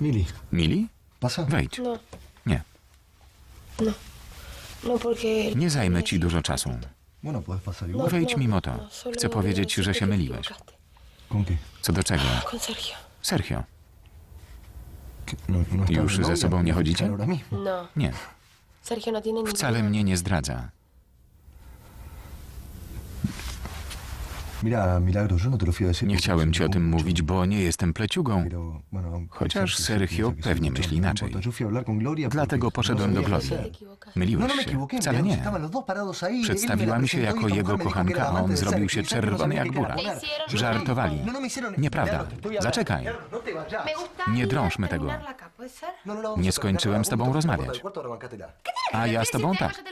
Mili, Mili? pasa. Wejdź. No, Nie, no porque... nie zajmę ci dużo czasu. Bueno, puedes pasar No, igual. Wejdź no, mimo to. no, solo Chcę powiedzieć, że się te myliłeś. equivocaste. ¿Con qué? Co do czego? Con Sergio. Sergio. ¿Qué? No, no Już de ze novia, sobą nie chodzicie? ahora mismo. No, Nie, Sergio no tiene wcale mnie nie zdradza. Mira, Milagro, yo no te lo fui a decir. Nie chciałem ci o tym mówić, bo nie jestem pleciugą. Chociaż Sergio pewnie myśli no inaczej. Dlatego poszedłem no do Glorii. No, Myliłeś no się. Wcale nie. Przedstawiłam się jako y jego kochanka, a on zrobił się no czerwony jak hicieron- Żartowali. No, no Nieprawda. Zaczekaj. No Nie drążmy tego. No, no, no, Nie skończyłem z tobą rozmawiać. A ja z tobą tak.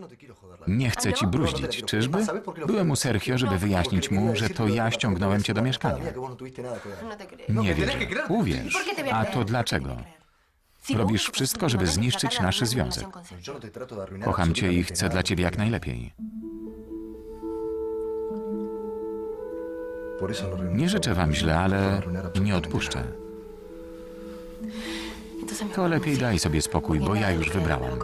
No Nie chcę ci bruździć, czyżby? Byłem u Sergio, żeby wyjaśnić mu, że to ja ściągnąłem cię do mieszkania. No. Nie wierzę. Uwierz. A to dlaczego? Robisz wszystko, żeby zniszczyć nasz związek. Kocham cię i chcę dla ciebie jak najlepiej. Nie życzę wam źle, ale nie odpuszczę. To lepiej daj sobie spokój, bo ja już wybrałam.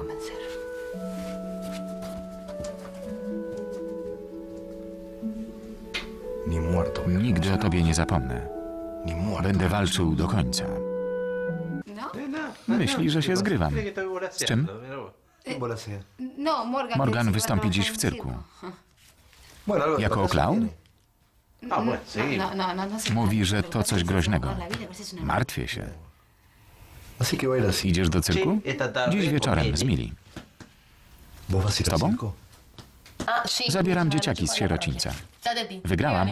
Nigdy o tobie nie zapomnę. Będę walczył do końca. ¿No? Myśli, że się zgrywam. Z czym? Sea. No, Morgan. Wystąpi dziś w cyrku. Jako klaun? No, no, no, no Mówi, że to coś groźnego. Martwię się. Idziesz do cyrku? Dziś wieczorem z Mili. ¿Vos vas a ir ¿Z tobą? Zabieram dzieciaki z sierocińca. Wygrałam.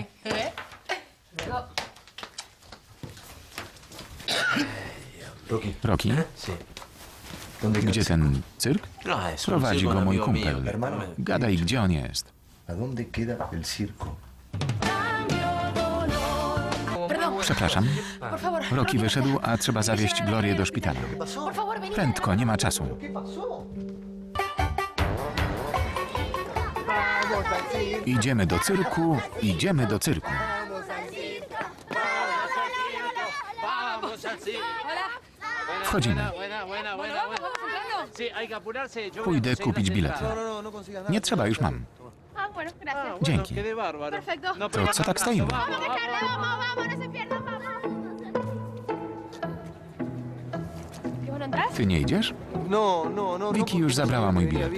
Roki, Sí. ¿dónde queda gdzie ten cyrk? Prowadzi go mój kumpel. Gadaj, gdzie on jest. Przepraszam. Roki wyszedł, a trzeba zawieźć Glorię do szpitala. Prędko, nie ma czasu. Idziemy do cyrku, idziemy do cyrku. Wchodzimy. Pójdę kupić bilety. Nie trzeba, już mam. Dzięki. To co tak stoimy? Ty nie idziesz? No, no, no. Vicky no, już porque zabrała no mój bilet.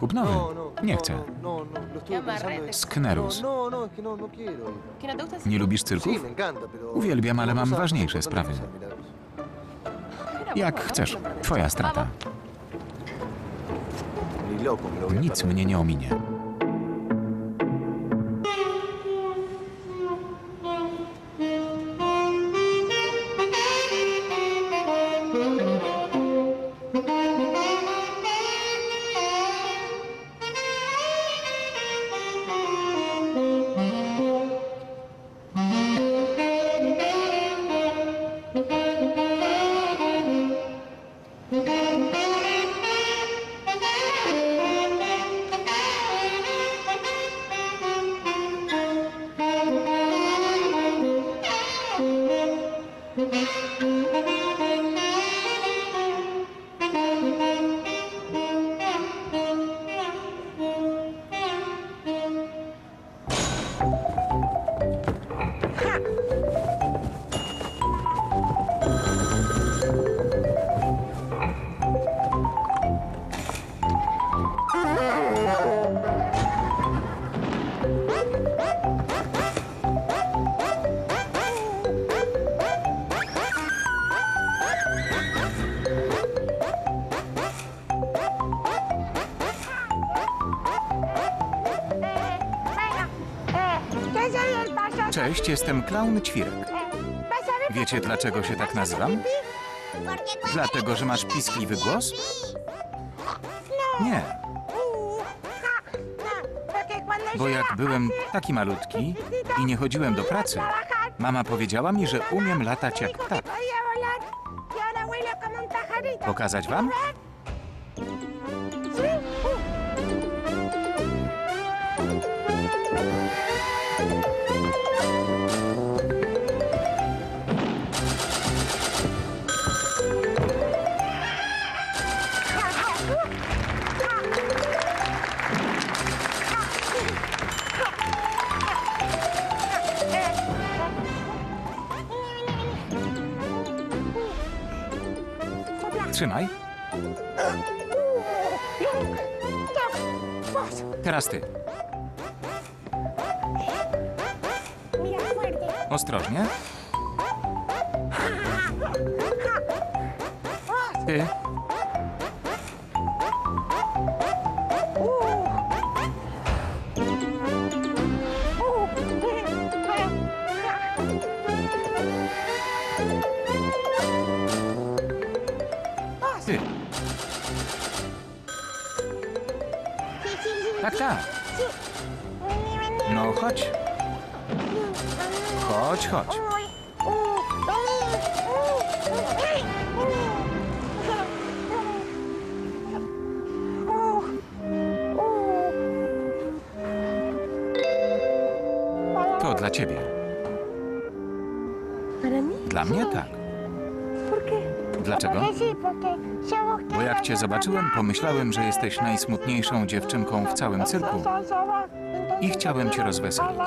Kup No, nowy. no. Nie no, chcę. No, no, no, Sknerus. No, no, no, no, no quiero. ¿Que no? Nie lubisz cyrków? Uwielbiam, ale mam ważniejsze sprawy. Jak chcesz. Twoja strata. Nic mnie nie ominie. Cześć, jestem klaun Ćwirek. Wiecie, dlaczego się tak nazywam? Dlatego, że masz piskliwy głos? Nie, bo jak byłem taki malutki i nie chodziłem do pracy, mama powiedziała mi, że umiem latać jak ptak. Pokazać wam? Teraz ty. Ostrożnie. Ty. Tak, tak. No chodź. Chodź, chodź. To dla ciebie. Dla mnie tak. Dlaczego? Bo jak cię zobaczyłem, pomyślałem, że jesteś najsmutniejszą dziewczynką w całym cyrku i chciałem cię rozweselić.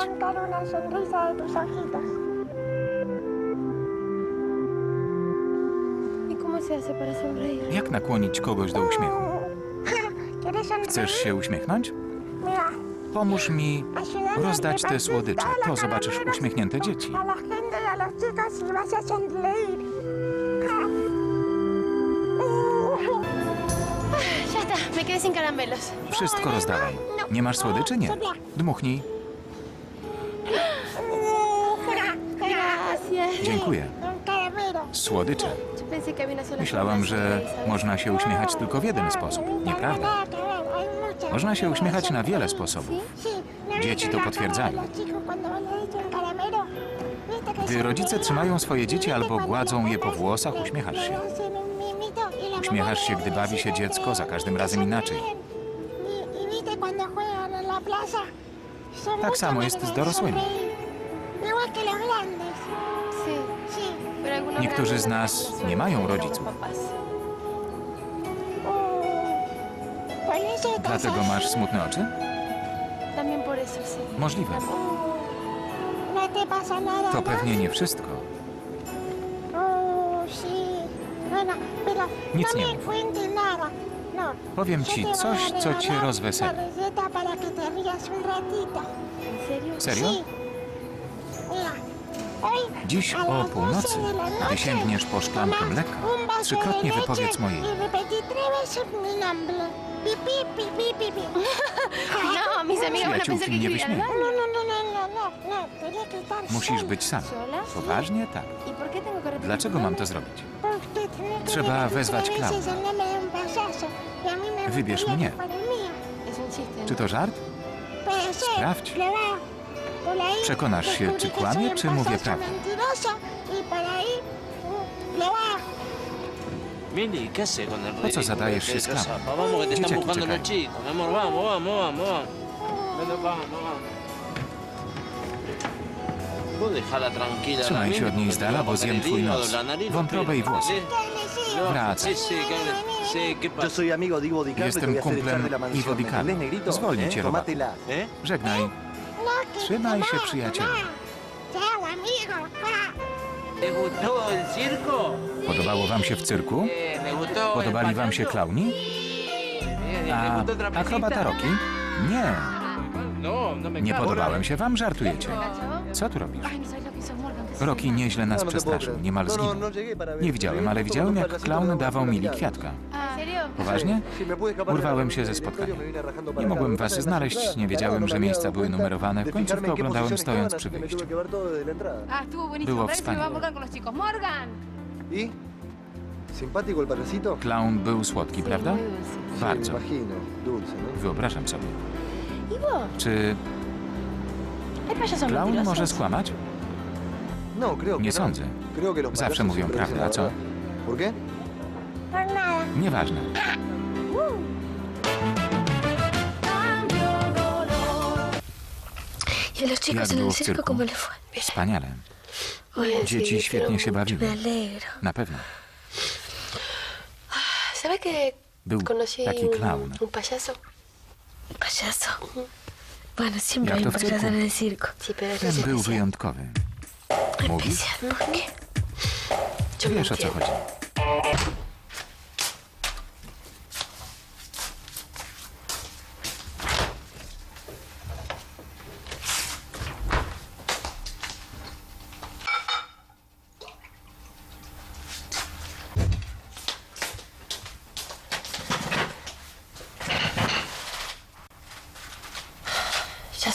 Jak nakłonić kogoś do uśmiechu? Chcesz się uśmiechnąć? Pomóż mi rozdać te słodycze. To zobaczysz uśmiechnięte dzieci. Me quedé sin caramelos. Wszystko rozdałem. Nie masz słodyczy? Nie. Dmuchnij. Gracias. Dziękuję. Słodycze. Yo pensé que había una sola Myślałam, że można się uśmiechać tylko w jeden sposób. Nieprawda. Można się uśmiechać na wiele sposobów. ¿no Dzieci to potwierdzają. Gdy rodzice trzymają swoje dzieci ¿Viste albo gładzą je po włosach, uśmiechasz się. Uśmiechasz się, gdy bawi się dziecko, za każdym razem inaczej. Tak samo jest z dorosłymi. Niektórzy z nas nie mają rodziców. Dlatego masz smutne oczy? Możliwe. To pewnie nie wszystko. Nic no nie mów. No. Powiem ci coś, co cię regalar rozweseli. La receta para que te rías un ratito. ¿En serio? Dziś o 12 północy, gdy sięgniesz po szklankę mleka, trzykrotnie wypowiedz pi, pi. No, mis amigos van a pensar Przyjaciółki que al wyśmieją. No, no, no, no, Musisz być sam. Poważnie? Tak. ¿Y por qué tengo que repetir Dlaczego mam to zrobić? Trzeba wezwać klauna. Wybierz mnie. Czy to żart? Sprawdź. Przekonasz się, czy kłamie, czy mówię prawdę. mentiroso y por ahí mm, prueba. Mili, ¿qué haces con el Po co zadajesz się z klapą? Dzieciaki czekają. Trzymaj się od niej z dala, bo zjem twój nos, wątrobę i włosy. No, Wracaj. Jestem kumplem echar de la mansión. Ivo Di ¿Me Carlo. entendés, negrito? Zwolnię ¿Eh? cię. Tómatela. ¿Eh? Żegnaj. No, Trzymaj się, przyjacielu. Podobało wam się w cyrku? Bien, ¿le gustó el Podobali wam się klauni? Bien, ¿le A akrobata Roki? Nie. No, no Nie podobałem się wam? Żartujecie. Co tu robisz? Roki nieźle nas No, przestraszył, niemal zginął. Nie widziałem, ale widziałem, jak un klaun dawał Mili kwiatka. Poważnie? Urwałem się ze spotkania. Nie mogłem was znaleźć, nie wiedziałem, że miejsca były numerowane. W końcówkę oglądałem stojąc przy wyjściu. Było Ver si wspaniałe. va Morgan con los chicos. ¡Morgan! ¿Y? ¿Simpático el payasito? Klaun był słodki, prawda? Bardzo. Wyobrażam sobie. Czy ¿hay payasos klaun mentirosos? może skłamać? No, Nie sądzę. Zawsze mówią prawdę, a co? Nieważne. ¿Y a los chicos Jak było w cyrku? Wspaniale. Dzieci świetnie się bawiły. Na pewno. ¿Sabe que Był taki un payaso. Bueno, siempre hay un payaso en el circo. Sí, pero Ten był wyjątkowy. Mówisz? Wiesz o co chodzi.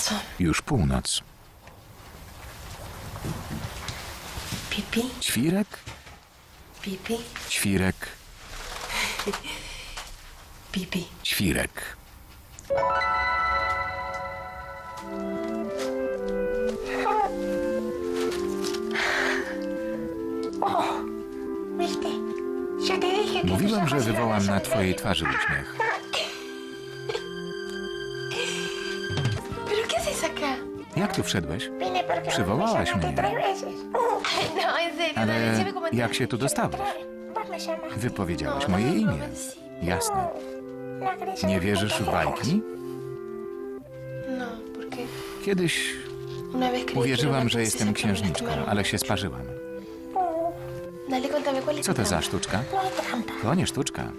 Son Już północ. ¿Viste? Yo te dije que Mówiłem, tus że wywołam na twojej twarzy uśmiech. Jak tu wszedłeś? Przywołałaś mnie. No, Ale jak się tu dostałeś? Llamaste. Wypowiedziałaś moje imię. Jasne. No Nie wierzysz w bajki? No. Kiedyś uwierzyłam, że jestem księżniczką, ale się sparzyłam. Dale, contame, ¿cuál es Co to za sztuczka? No. To nie sztuczka.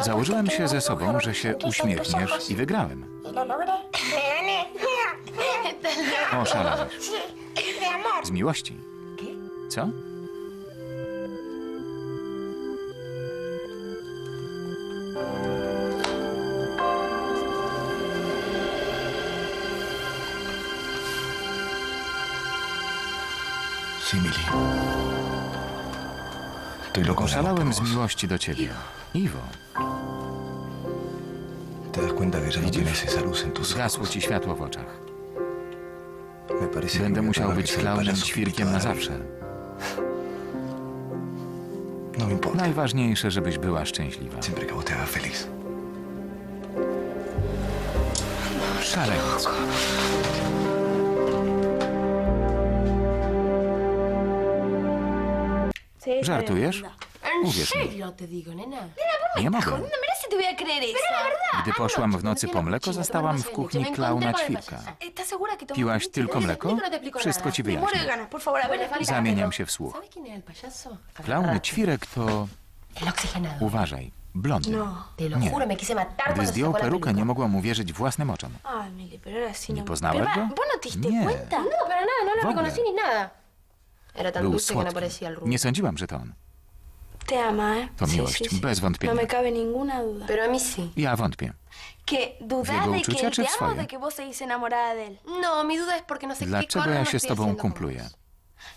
Założyłem się ze sobą, że się uśmiechniesz i wygrałem. Y lo logré. Me gané. Oszalałeś. Z miłości. Co? Sí, Mili. Estoy loco de amor por Oszalałem z miłości do ciebie. Iwo, ¿Te das cuenta que ya no Widzisz? tienes esa luz en tus zgasło ojos? ci światło w oczach. Będę musiał być klaunem payaso ćwirkiem na zawsze. No. Najważniejsze, żebyś była szczęśliwa. Szaleniec. Żartujesz? ¿En Uwierz mi. serio te digo, nena? Nie mogę. No me si te voy a creer eso. Pero la verdad. Gdy poszłam w nocy po mleko, zastałam w kuchni klauna ćwirka. ¿Estás segura que tomas Piłaś tylko mleko? no Wszystko ci wyjaśnię. Zamieniam się w słuch. Rápido. ćwirek to... Uważaj, lo Nie. juro, me quise matar Gdy zdjął perukę, nie mogłam uwierzyć własnym oczom. Ay, Mili, pero ahora sí Nie no. poznałeś go? va, ¿Vos no Nie. cuenta? No, para nada, no W lo ogóle. reconocí ni nada. Era tan Był dulce que no słodki. parecía el rubio. Nie sądziłam, że to on. Te ama, ¿eh? To miłość, bez wątpienia. No me cabe ninguna duda. Pero a mí sí. Ja wątpię. Que dudás jego de uczucia, que él czy te w ama o swoje? de que vos seguís enamorada de él. No, mi duda es porque no sé qué Dlaczego corno ja no się z estoy tobą haciendo con kumpluję? vos.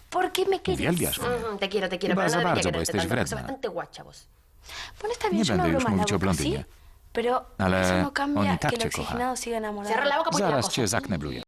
¿Por qué me querés? Uwielbiasz mnie. Ujú, te quiero, te quiero, Chyba pero za no debería bardzo, bo quererte jesteś tanto, porque wredna. sos bastante guacha vos. Bueno, está bien, Nie yo no będę już más la mówić o boca, blondynie. ¿sí? Pero Ale eso no on cambia i tak que el cię kocha. oxigenado siga enamorado. Cierra la boca porque te la Zaraz cojo. cię zaknebluję.